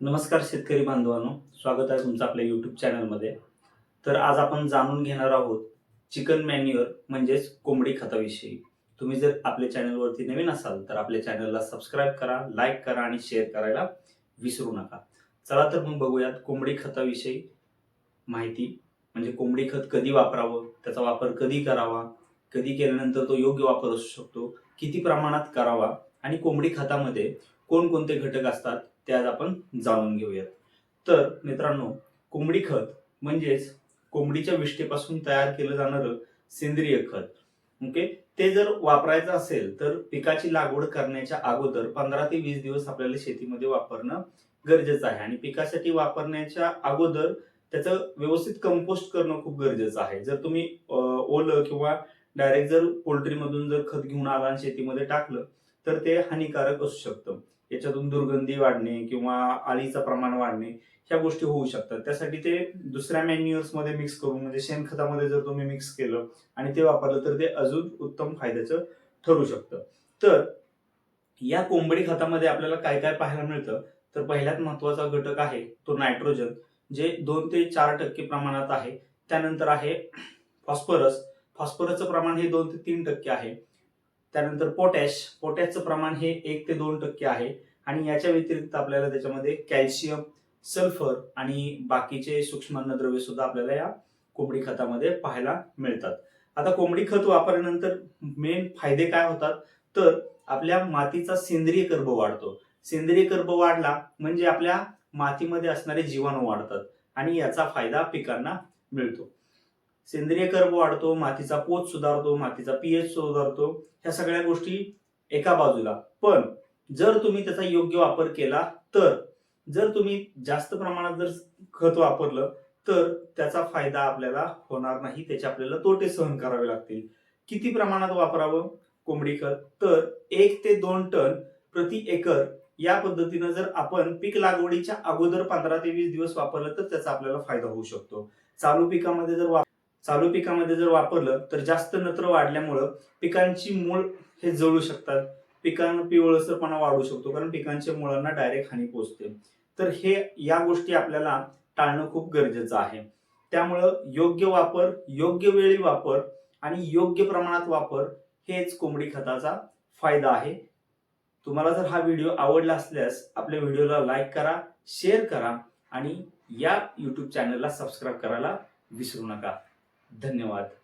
नमस्कार शेतकरी बांधवांनो स्वागत आहे तुमचं आपल्या यूट्यूब चॅनलमध्ये तर आज आपण जाणून घेणार आहोत चिकन मॅन्युअर म्हणजेच कोंबडी खताविषयी. तुम्ही जर आपल्या चॅनलवरती नवीन असाल तर आपल्या चॅनलला सबस्क्राईब करा लाईक करा आणि शेअर करायला विसरू नका. चला तर मग बघूयात कोंबडी खताविषयी माहिती. म्हणजे कोंबडी खत कधी वापरावं त्याचा वापर कधी करावा कधी केल्यानंतर तो योग्य वापर असू शकतो किती प्रमाणात करावा आणि कोंबडी खतामध्ये कोणकोणते घटक असतात ते आज आपण जाणून घेऊयात. तर मित्रांनो कोंबडी खत म्हणजेच कोंबडीच्या विष्ठेपासून तयार केलं जाणारं सेंद्रिय खत. ओके? ते जर वापरायचं असेल तर पिकाची लागवड करण्याच्या अगोदर पंधरा ते वीस दिवस आपल्याला शेतीमध्ये वापरणं गरजेचं आहे. आणि पिकासाठी वापरण्याच्या अगोदर त्याचं व्यवस्थित कंपोस्ट करणं खूप गरजेचं आहे. जर तुम्ही ओलं किंवा डायरेक्ट जर पोल्ट्रीमधून जर खत घेऊन आला आणि शेतीमध्ये टाकलं तर ते हानिकारक असू शकतं. याच्यातून दुर्गंधी वाढणे किंवा आळीचं प्रमाण वाढणे ह्या गोष्टी होऊ शकतात. त्यासाठी ते दुसऱ्या मॅन्युअर्समध्ये मिक्स करून म्हणजे शेणखतामध्ये जर तुम्ही मिक्स केलं आणि ते वापरलं तर ते अजून उत्तम फायद्याचं ठरू शकतं. तर या कोंबडी खतामध्ये आपल्याला काय काय पाहायला मिळतं? तर पहिल्यात महत्त्वाचा घटक आहे तो नायट्रोजन जे दोन ते चार टक्के प्रमाणात आहे. त्यानंतर आहे फॉस्फरस फॉस्फरसचं प्रमाण हे दोन ते तीन टक्के आहे. त्यानंतर पोटॅश. पोटॅशचं प्रमाण हे एक ते दोन टक्के आहे आणि याच्या व्यतिरिक्त आपल्याला त्याच्यामध्ये कॅल्शियम सल्फर आणि बाकीचे सूक्ष्म अन्नद्रव्य सुद्धा आपल्याला या कोंबडी खतामध्ये पाहायला मिळतात. आता कोंबडी खत वापरल्यानंतर मेन फायदे काय होतात? तर आपल्या मातीचा सेंद्रिय कर्ब वाढतो. सेंद्रिय कर्ब वाढला म्हणजे आपल्या मातीमध्ये असणारे जीवाणू वाढतात आणि याचा फायदा पिकांना मिळतो. सेंद्रिय कर्ब वाढतो मातीचा पोत सुधारतो मातीचा पीएच सुधारतो ह्या सगळ्या गोष्टी एका बाजूला. पण जर तुम्ही त्याचा योग्य वापर केला तर जर तुम्ही जास्त प्रमाणात जर खत वापरलं तर त्याचा फायदा आपल्याला होणार नाही. त्याचे आपल्याला तोटे सहन करावे लागतील. किती प्रमाणात वापरावं? कोंबडी खत. तर एक ते दोन टन प्रति एकर या पद्धतीनं जर आपण पीक लागवडीच्या अगोदर पंधरा ते वीस दिवस वापरलं तर त्याचा आपल्याला फायदा होऊ शकतो. चालू पिकामध्ये जर चालू पिकामध्ये जर वापरलं तर जास्त नत्र वाढल्यामुळं पिकांची मूळ हे जळू शकतात. पिकांना पिवळसरपणा वाढू शकतो कारण पिकांच्या मुळांना डायरेक्ट हानी पोचते तर हे या गोष्टी आपल्याला टाळणं खूप गरजेचं आहे. त्यामुळं योग्य वापर योग्य वेळी वापर आणि योग्य प्रमाणात वापर हेच कोंबडी खताचा फायदा आहे. तुम्हाला जर हा व्हिडिओ आवडला असल्यास आपल्या व्हिडिओला लाईक करा शेअर करा आणि या यूट्यूब चॅनलला सबस्क्राईब करायला विसरू नका. धन्यवाद.